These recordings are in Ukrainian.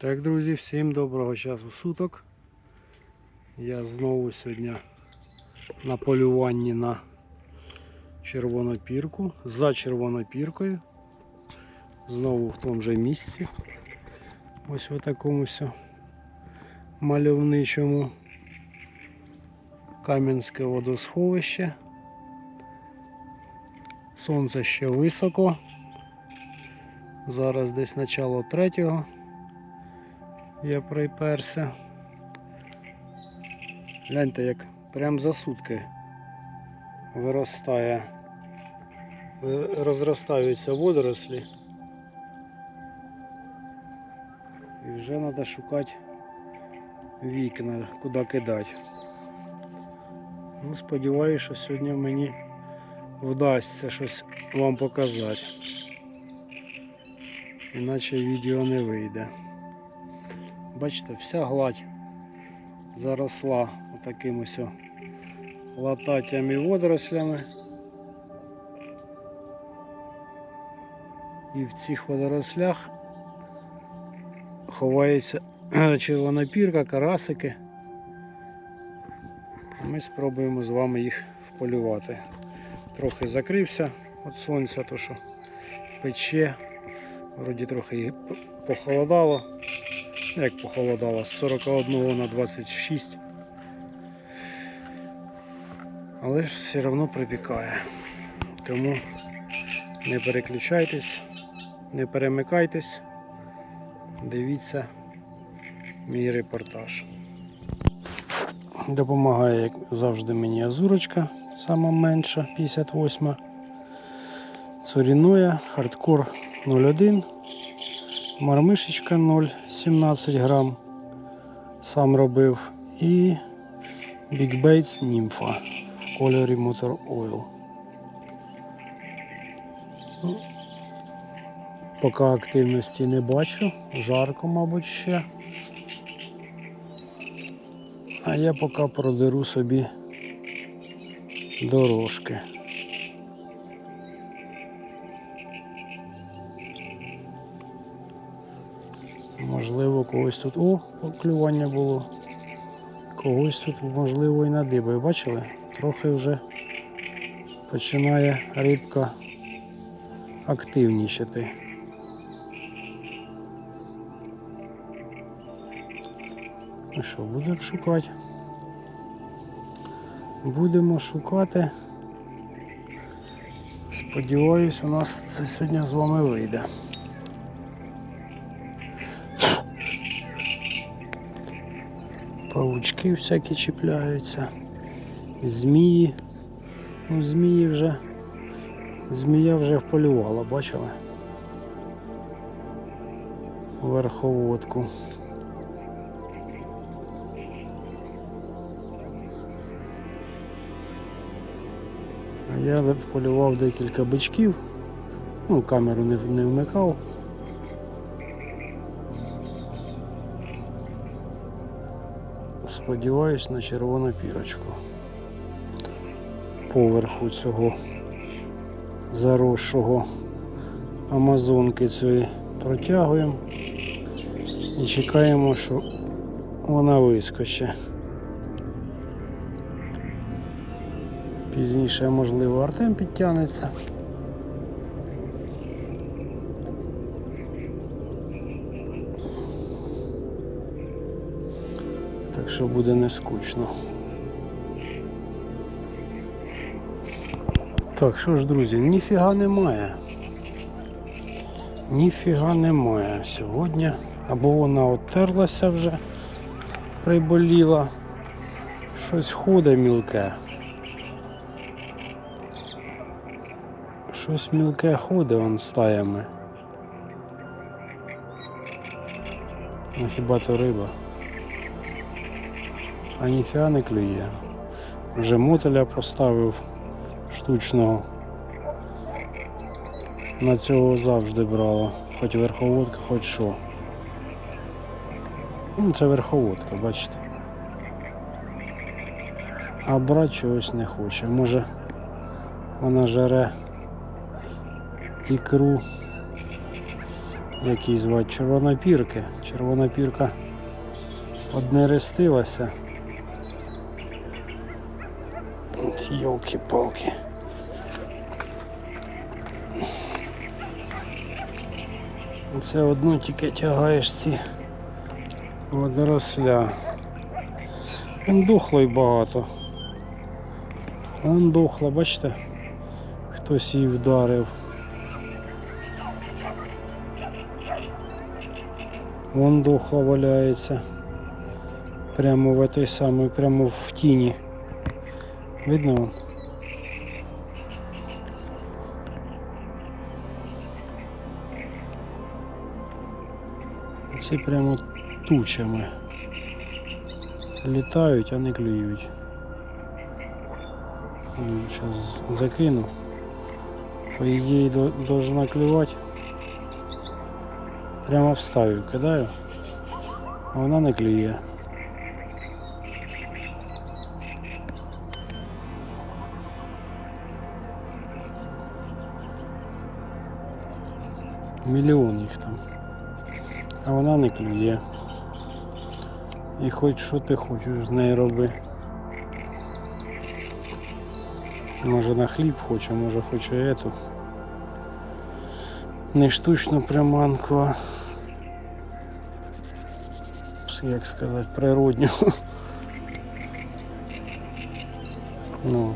Так, друзі, всім доброго часу суток. Я знову сьогодні на полюванні на червонопірку, за червонопіркою. Знову в тому же місці. Ось в такому мальовничому Кам'янське водосховище. Сонце ще високо. Зараз десь начало третього я приперся. Гляньте, як прям за сутки виростає, розростаються водорослі. І вже треба шукати вікна, куди кидати. Ну, сподіваюся, що сьогодні мені вдасться щось вам показати. Іначе відео не вийде. Бачите, вся гладь заросла отаким ось о лататтями водорослями. І в цих водорослях ховається червонопірка, карасики. Ми спробуємо з вами їх вполювати. Трохи закрився від сонця, то що пече. Вроді трохи і похолодало. Як похолодало, з 41 на 26. Але все одно припікає. Тому не переключайтесь, не перемикайтесь, дивіться мій репортаж. Допомагає, як завжди, мені азурочка, сама менша, 58. Цурінуя, хардкор 01. Мармишечка 0,17 грам. Сам робив. І Big Bates німфа в кольорі Motor Oil. Ну, Поки активності не бачу, жарко, мабуть, ще. А я поки продеру собі дорожки. Когось тут. О, клювання було. Когось тут, можливо, і надибає. Бачили? Трохи вже починає рибка активнічати. Ну що, будемо шукати? Будемо шукати. Сподіваюсь, у нас це сьогодні з вами вийде. Павучки всякі чіпляються. Змії. Ну, змії вже. Змія вже вполювала, бачили? Верховодку. Я вполював декілька бичків. Ну, камеру не, не вмикав. Сподіваюсь на червону пірочку. Поверху цього заросшого амазонки цієї протягуємо і чекаємо, що вона вискоче. Пізніше, можливо, Артем підтягнеться. Що буде не скучно. Так, що ж, друзі, ніфіга немає. Ніфіга немає сьогодні. Або вона отерлася вже, приболіла. Щось ходить мілке. Щось мілке ходить он стаями. Ну хіба то риба? А ніфіга не клює. Вже мотеля поставив штучного. На цього завжди брала. Хоч верховодка, хоч що. Ну, це верховодка, бачите. А брати чогось не хоче. Може вона жере ікру які звати червонопірки. Червонопірка одне рестилася. Ось Йолки-палки. Все одно тільки тягаєш ці водоросля. Він дохло й багато. Вон дохло, бачите? Хтось її вдарив. Вон дохло валяється. Прямо в этой самой, прямо в тіні. Видно? вон? Ці прямо тучами літають, а не клюють. Зараз закину. По ідеї до- должна клювати. Прямо в кидаю, а вона не клює. Мільйон їх там. А вона не клює. І хоч що ти хочеш з нею роби. Може на хліб хоче, може хоче ету. Не штучну приманку, а як сказати, природню. Ну.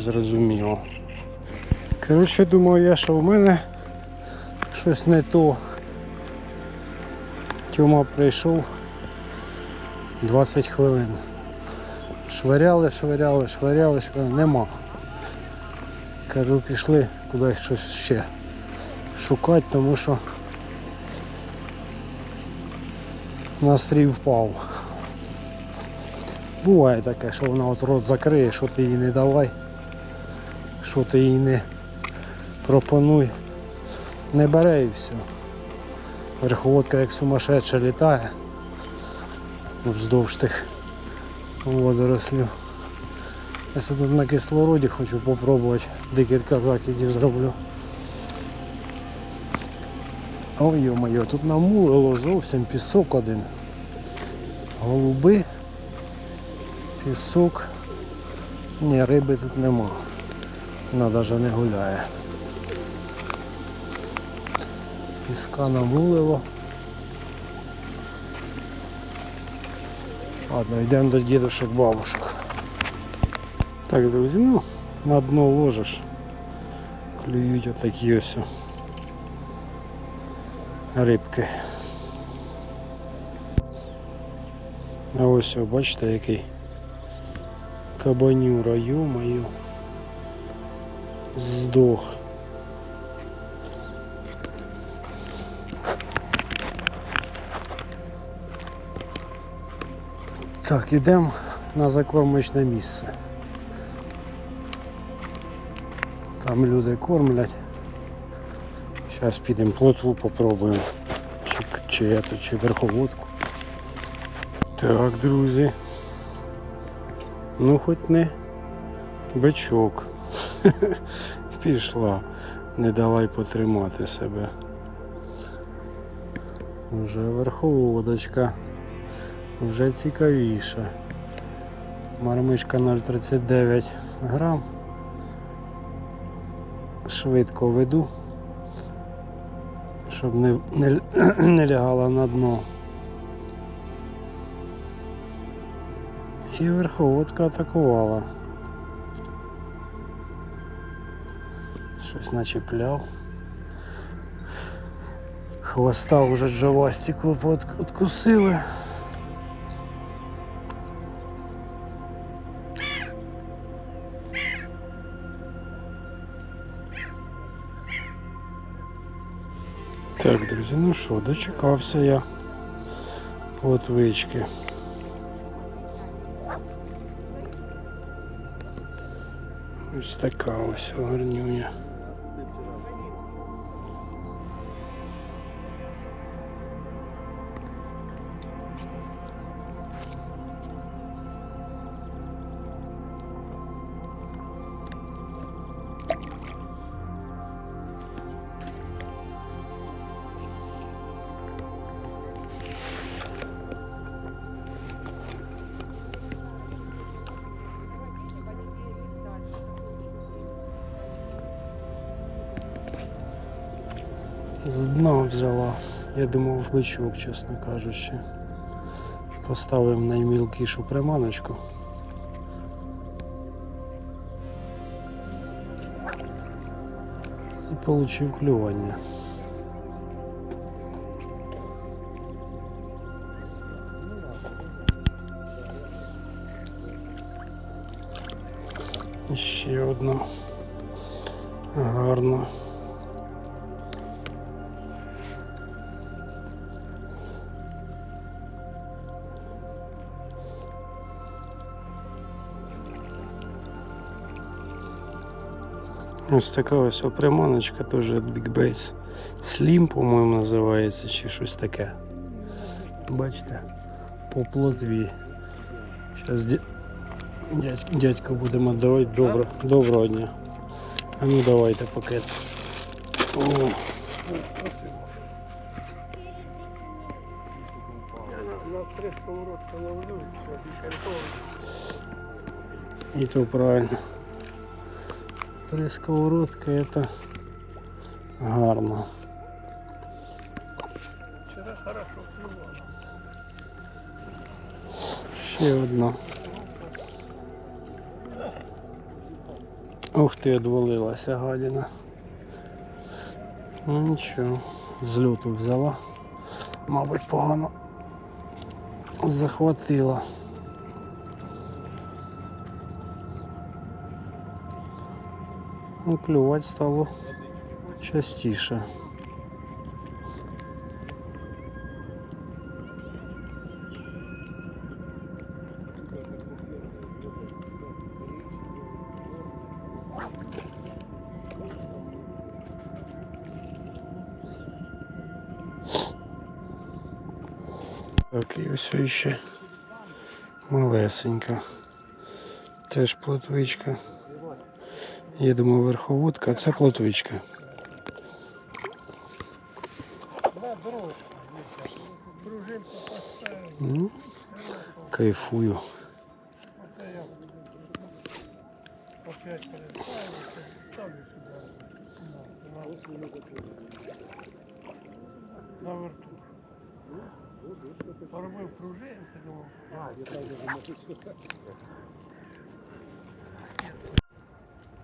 Зрозуміло. Коротше, думав я, що в мене щось не то. Тьома прийшов 20 хвилин. Швиряли, швиряли, швиряли, швиряли, нема. Кажу, пішли кудись щось ще шукати, тому що настрій впав. Буває таке, що вона от рот закриє, що ти їй не давай, що ти їй не пропонуй. Не бере і все. Верховодка як сумасшедша літає вздовж тих водорослів. Я тут на кислороді хочу попробувати декілька закидів зроблю. Ой йо-моє, тут намулило зовсім пісок один. Голуби, пісок. Ні, риби тут нема. Вона навіть не гуляє. Піска намулило. Ладно, йдемо до дідушок бабушок. Так, друзі, ну, на дно ложиш. Клюють отакі ось рибки. А ось, бачите, який кабанюра, ё-моё. Здох. Так, ідемо на закормочне місце. Там люди кормлять. Зараз підемо плотву попробуємо. Чи, чи, ету, чи верховодку. Так, друзі. Ну хоч не бичок. Пішла. Не давай потримати себе. Вже верховодочка. Вже цікавіше. Мармишка 0,39 грам. Швидко веду, щоб не, не, не лягала на дно. І верховодка атакувала. Щось начепляв. Хвоста вже джавастику откусили. Так, друзі, ну що, дочекався я плотвички. Ось така ось гарнюня. З дна взяла. Я думав бичок, чесно кажучи. Поставив наймілкішу приманочку. І получив клювання. Ще одна. Гарно. Ось така ось приманочка теж від Big Bass. Slim, по-моєму, називається, чи щось таке. Бачите, по плотві. Зараз дядь, дядько будемо давати добро, доброго дня. А ну давайте пакет. О, і то правильно. Три сковородки це гарно. Вчора хорошо клювало. Ще одна. Ух ти, відвалилася гадіна. Ну нічого, з льоту взяла. Мабуть, погано захватила. Ну, клювати стало частіше. Так, і ось ще малесенька. Теж плотвичка. Думаю, верховодка, це плотвичка. Ну, кайфую. Оце я опять переставив, ставлю сюди. На, на верту. Поробив пружинки, думав.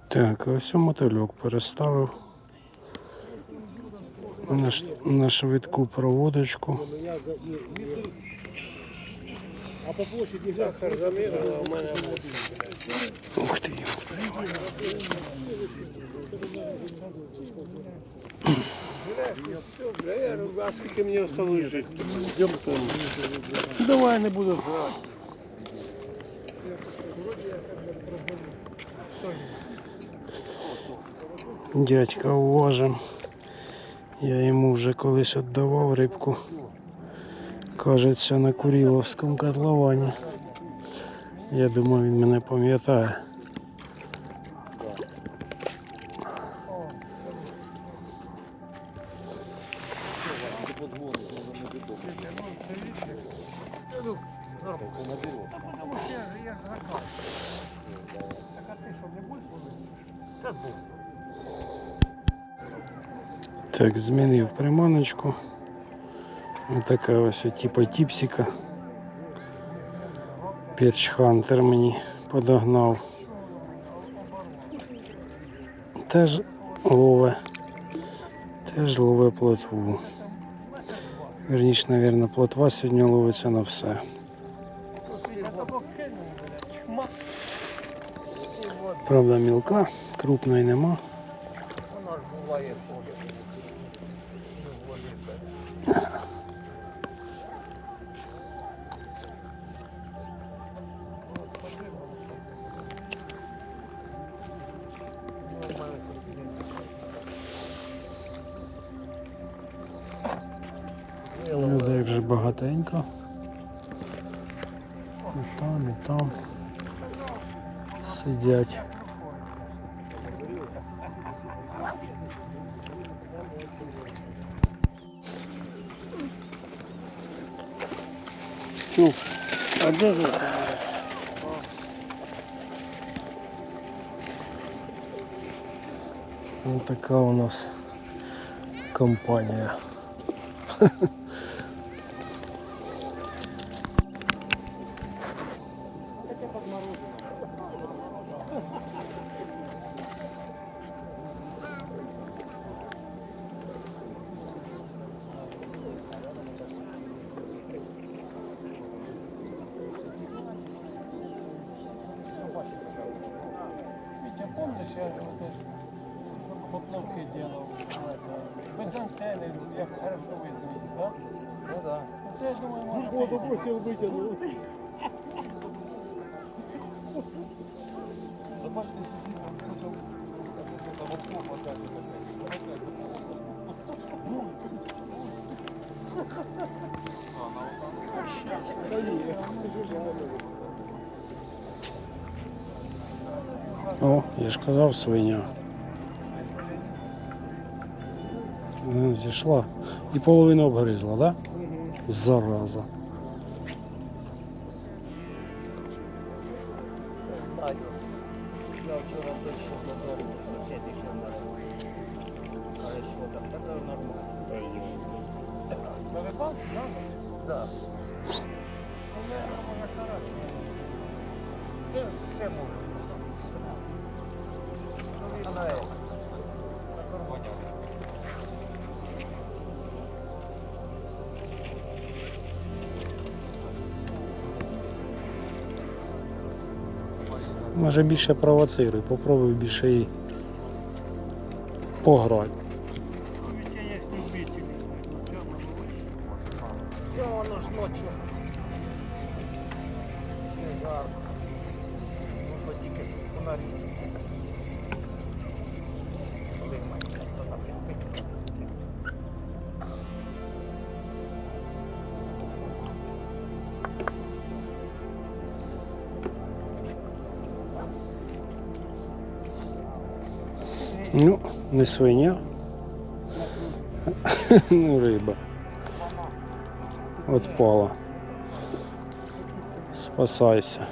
Так, а ось мотильок переставив на, на швидку проводочку. А по площади зараз замірила, у мене Ух ти, бля, а скільки мені осталось жити? Давай не буду грати. Дядька уважим. Я йому вже колись віддавав рибку. Кажеться, на Куріловському котловані. Я думаю, він мене пам'ятає. Потому Так, змінив приманочку. Отака ось типа тіпсика. Перч Хантер мені подогнав. Теж лове. Теж лове плотву. Верніше, мабуть, плотва сьогодні ловиться на все. Правда, мілка, крупної нема. вона ж буває ходить. багатенько. І там, і там сидять. Ну, а де ж? Ось така у нас компанія. антенни, як хорошо видно, да? Ну да. Це, я думаю, може Воду бути. бросил, вытянул. Забачте, сидіть, там хто-то там окно показує. О, я ж казав свиня. Вона зійшла і половину обгризла, так? Да? Зараза. Знаю. Я Може більше провоцируй, попробуй більше її любителі. Все воно ж ночью. Не тільки фонарі. Ну, не свиня, ну риба. Отпала. Спасайся.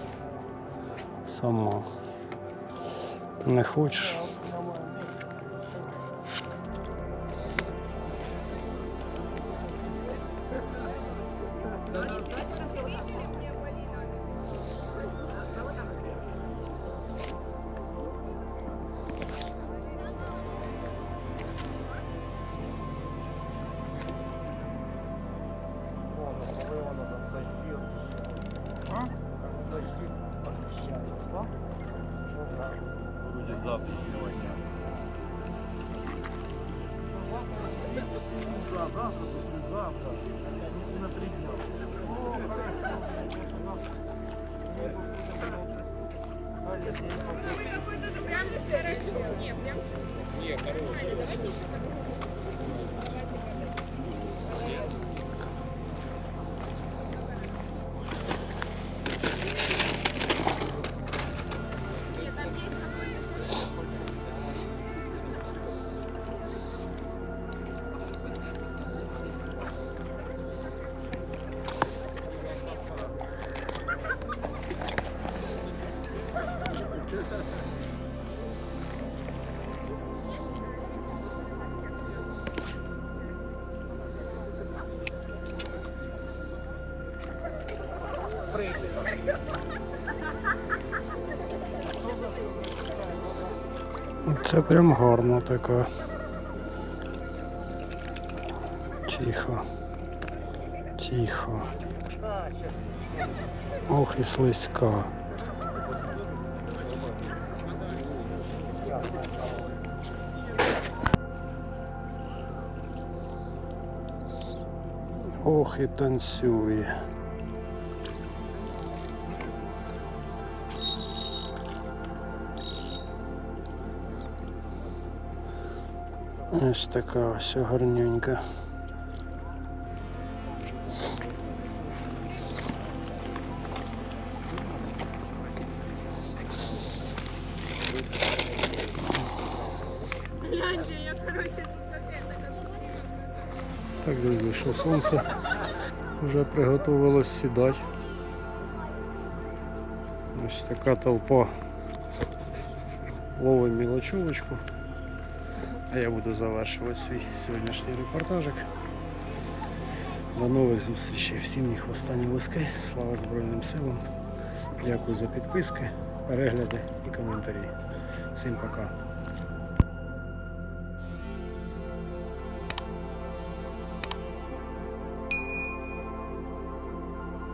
Сама. Не хочеш? Це прям гарно така. Тихо. Тихо. Ох і слизька. Ох і танцює. Ось така ось гарненька. Гляньте, я, короче, тут какая-то как Так, друзі, що сонце вже приготувалось сідати. Ось така толпа ловить мілочовочку. А я буду завершувати свій сьогоднішній репортажик. До нових зустрічей. Всім їх останні лиски. Слава Збройним силам. Дякую за підписки, перегляди і коментарі. Всім пока.